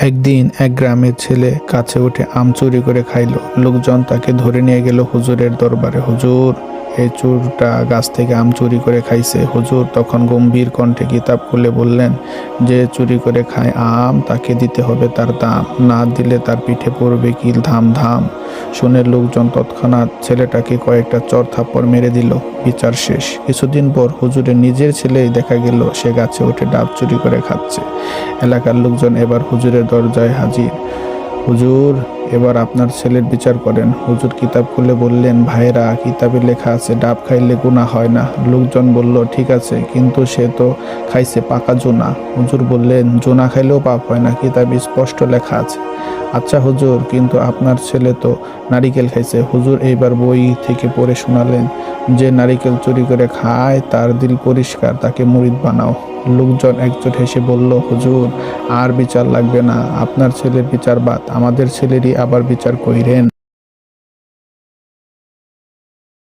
একদিন এক গ্রামের ছেলে কাছে উঠে আম চুরি করে খাইলো। লোকজন তাকে ধরে নিয়ে গেল হুজুরের দরবারে। হুজুর এই চুরটা গাছ থেকে আম চুরি করে খাইছে। হুজুর তখন গম্ভীর কণ্ঠে কিতাব খুলে বললেন, যে চুরি করে খায় আম, তাকে দিতে হবে তার দাম। না দিলে তার পিঠে পড়বে কি ধাম ধাম শুনে লোকজন তৎক্ষণাৎ ছেলেটাকে কয়েকটা চর থাপ্পড় মেরে দিল। বিচার শেষ। কিছুদিন পর হুজুরের নিজের ছেলেই দেখা গেল, সে গাছে উঠে ডাব চুরি করে খাচ্ছে। এলাকার লোকজন এবার হুজুরের দরজায় হাজির। হুজুর এবার আপনার ছেলের বিচার করেন। হুজুর কিতাব খুলে বললেন ভাইরা কিতাবে লেখা আছে, ডাব খাইলে গুণা হয় না। লোকজন বলল, ঠিক আছে, কিন্তু সে তো খাইছে পাকা জোনা। হুজুর বললেন, জোনা খাইলেও পাপ হয় না, কিতাবে স্পষ্ট লেখা আছে। আচ্ছা হুজুর, কিন্তু আপনার ছেলে তো নারিকেল খাইছে। হুজুর এইবার বই থেকে পড়ে শোনালেন যে নারিকেল চুরি করে খায়, তার দিল পরিষ্কার, তাকে মুরিদ বানাও। লোকজন একজোট হেসে বলল, হুজুর, আর বিচার লাগবে না। আপনার ছেলের বিচার বাদ, আমাদের ছেলেরই আবার বিচার কইরেন।